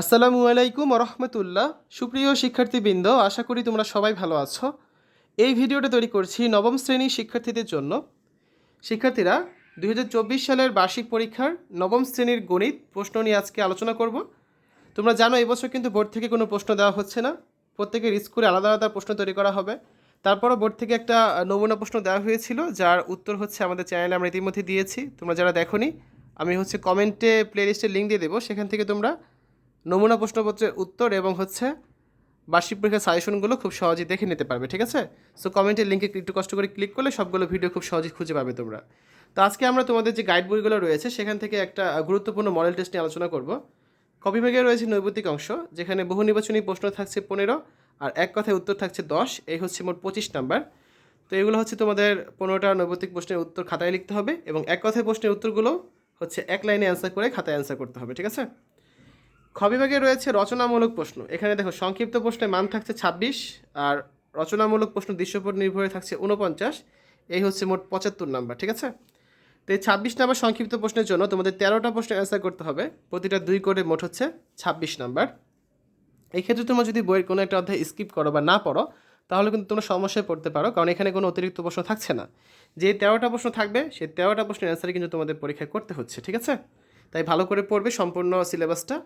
আসসালামু আলাইকুম রহমতুল্লাহ সুপ্রিয় শিক্ষার্থীবৃন্দ, আশা করি তোমরা সবাই ভালো আছো। এই ভিডিওটা তৈরি করছি নবম শ্রেণির শিক্ষার্থীদের জন্য। শিক্ষার্থীরা দু হাজার চব্বিশ সালের বার্ষিক পরীক্ষার নবম শ্রেণির গণিত প্রশ্ন নিয়ে আজকে আলোচনা করব। তোমরা জানো এবছর কিন্তু বোর্ড থেকে কোনো প্রশ্ন দেওয়া হচ্ছে না। প্রত্যেকের স্কুলে আলাদা আলাদা প্রশ্ন তৈরি করা হবে। তারপরও বোর্ড থেকে একটা নমুনা প্রশ্ন দেওয়া হয়েছিল, যার উত্তর হচ্ছে আমাদের চ্যানেলে আমরা ইতিমধ্যে দিয়েছি। তোমরা যারা দেখোনি, আমি হচ্ছে কমেন্টে প্লেলিস্টের লিঙ্ক দিয়ে দেবো। সেখান থেকে তোমরা নমুনা প্রশ্নপত্রের উত্তর এবং হচ্ছে বার্ষিক পরীক্ষার সাজেশনগুলো খুব সহজেই দেখে নিতে পারবে, ঠিক আছে? সো কমেন্টের লিঙ্কে একটু কষ্ট করে ক্লিক করলে সবগুলো ভিডিও খুব সহজেই খুঁজে পাবে তোমরা। তো আজকে আমরা তোমাদের যে গাইড বইগুলো রয়েছে, সেখান থেকে একটা গুরুত্বপূর্ণ মডেল টেস্ট নিয়ে আলোচনা করব। কপি ভাগে রয়েছে নৈবতিক অংশ, যেখানে বহু নির্বাচনী প্রশ্ন থাকছে পনেরো আর এক কথায় উত্তর থাকছে দশ। এই হচ্ছে মোট পঁচিশ নাম্বার। তো এগুলো হচ্ছে তোমাদের পনেরোটা নৈবতিক প্রশ্নের উত্তর খাতায় লিখতে হবে এবং এক কথায় প্রশ্নের উত্তরগুলো হচ্ছে এক লাইনে অ্যান্সার করে খাতায় অ্যান্সার করতে হবে, ঠিক আছে? খ বিভাগে রয়েছে রচনামূলক প্রশ্ন। এখানে দেখো, সংক্ষিপ্ত প্রশ্নের মান থাকছে ছাব্বিশ, আর রচনামূলক প্রশ্ন দৃশ্যপট নির্ভরে থাকছে উনপঞ্চাশ এই হচ্ছে মোট পঁচাত্তর নাম্বার, ঠিক আছে? তো এই ছাব্বিশ নাম্বার সংক্ষিপ্ত প্রশ্নের জন্য তোমাদের তেরোটা প্রশ্নের অ্যান্সার করতে হবে। প্রতিটা দুই করে মোট হচ্ছে ছাব্বিশ নাম্বার। এই ক্ষেত্রে তোমরা যদি বইয়ের কোনো একটা অধ্যায় স্কিপ করো বা না পড়ো, তাহলে কিন্তু তোমরা সমস্যায় পড়তে পারো, কারণ এখানে কোনো অতিরিক্ত প্রশ্ন থাকছে না। যে তেরোটা প্রশ্ন থাকবে সেই তেরোটা প্রশ্নের অ্যান্সারই কিন্তু তোমাদের পরীক্ষা করতে হচ্ছে, ঠিক আছে? তাই ভালো করে পড়বে সম্পূর্ণ সিলেবাসটা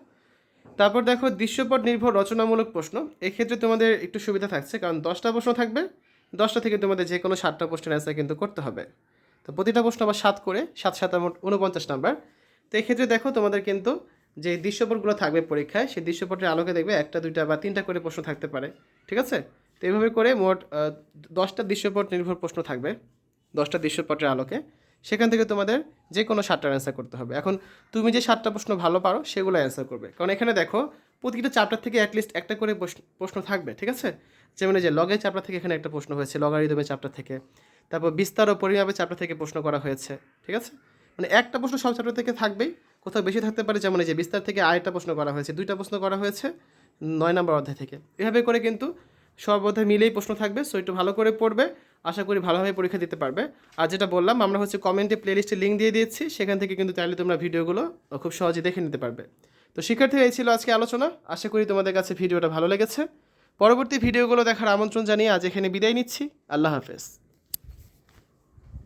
তারপর দেখো দৃশ্যপট নির্ভর রচনামূলক প্রশ্ন। এক্ষেত্রে তোমাদের একটু সুবিধা থাকছে, কারণ দশটা প্রশ্ন থাকবে। দশটা থেকে তোমাদের যে কোনো সাতটা প্রশ্নের অ্যান্সার কিন্তু করতে হবে। তো প্রতিটা প্রশ্ন আবার সাত করে, সাত সাত মোট উনপঞ্চাশ নাম্বার তো এক্ষেত্রে দেখো তোমাদের কিন্তু যে দৃশ্যপটগুলো থাকবে পরীক্ষায়, সেই দৃশ্যপটের আলোকে দেখবে একটা, দুইটা বা তিনটা করে প্রশ্ন থাকতে পারে। ঠিক আছে? তো এইভাবে করে মোট দশটা দৃশ্যপট নির্ভর প্রশ্ন থাকবে দশটা দৃশ্যপটের আলোকে। সেখান থেকে তোমাদের যে কোনো সাতটার অ্যান্সার করতে হবে। এখন তুমি যে সাতটা প্রশ্ন ভালো পারো, সেগুলো অ্যান্সার করবে। কারণ এখানে দেখো, প্রতিটা চ্যাপ্টার থেকে অ্যাটলিস্ট একটা করে প্রশ্ন- থাকবে, ঠিক আছে? যেমন যে লগের চ্যাপ্টার থেকে এখানে একটা প্রশ্ন হয়েছে লগারিদমের চ্যাপ্টার থেকে। তারপর বিস্তার ও পরিমাপের চ্যাপ্টার থেকে প্রশ্ন করা হয়েছে, ঠিক আছে? মানে একটা প্রশ্ন সব চ্যাপ্টার থেকে থাকবেই, কোথাও বেশি থাকতে পারে, যেমন যে বিস্তার থেকে আরেকটা প্রশ্ন করা হয়েছে, দুইটা প্রশ্ন করা হয়েছে, নয় নম্বর অধ্যায় থেকে। এভাবে করে কিন্তু অধ্যায় মিলেই প্রশ্ন থাকবে সো একটু ভালো করে পড়বে, আশা করি ভালোভাবে পরীক্ষা দিতে পারবে। আর যেটা বললাম, আমরা হচ্ছে কমেন্টে প্লেলিস্টে লিঙ্ক দিয়ে দিয়েছি, সেখান থেকে কিন্তু চাইলে তোমরা ভিডিওগুলো খুব সহজে দেখে নিতে পারবে। তো শিক্ষার্থীরা এই ছিল আজকে আলোচনা, আশা করি তোমাদের কাছে ভিডিওটা ভালো লেগেছে। পরবর্তী ভিডিওগুলো দেখার আমন্ত্রণ জানিয়ে আজ এখানে বিদায় নিচ্ছি, আল্লাহ হাফেজ।